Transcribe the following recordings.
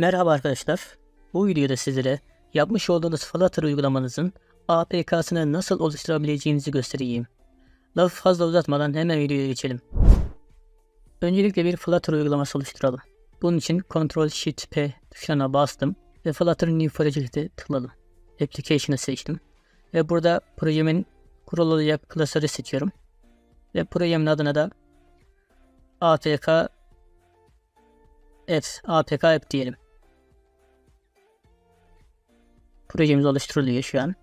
Merhaba arkadaşlar. Bu videoda sizlere yapmış olduğunuz Flutter uygulamanızın APK'sını nasıl oluşturabileceğinizi göstereyim. Lafı fazla uzatmadan hemen videoya geçelim. Öncelikle bir Flutter uygulaması oluşturalım. Bunun için Ctrl Shift P tuşlarına bastım ve Flutter New Project'e tıkladım. Application'ı seçtim ve burada projemin kurulacak klasörü seçiyorum. Ve projemin adına da APK App, APK App diyelim. Projemiz oluşturuluyor şu an.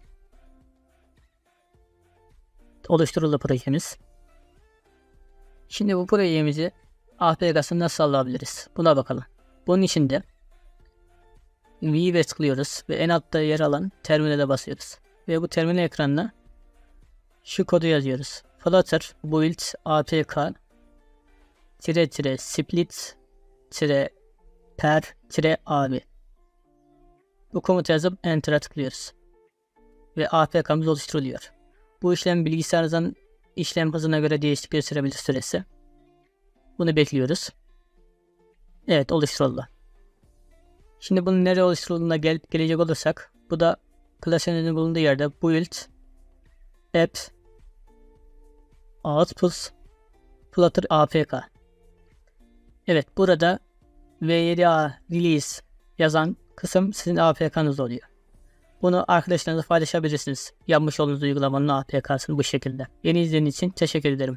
Oluşturuldu projemiz. Şimdi bu projemizi APK'sını nasıl alabiliriz? Buna bakalım. Bunun için de View'e tıklıyoruz ve en altta yer alan terminale basıyoruz. Ve bu terminal ekranına şu kodu yazıyoruz. Flutter build apk tire tire split tire per tire abi. Bu komutu yazıp Enter'a tıklıyoruz. Ve APK'mız oluşturuluyor. Bu işlem bilgisayarınızın işlem hızına göre değişik gösterebilir süresi. Bunu bekliyoruz. Evet oluşturuldu. Şimdi bunun nereye oluşturulduğuna gel gelecek olursak bu da klasörünün bulunduğu yerde build app output flutter apk. Evet burada v7a release yazan kısım sizin APK'nız oluyor. Bunu arkadaşlarınızla paylaşabilirsiniz. Yapmış olduğunuz uygulamanın APK'sını bu şekilde. Yeni izlediğiniz için teşekkür ederim.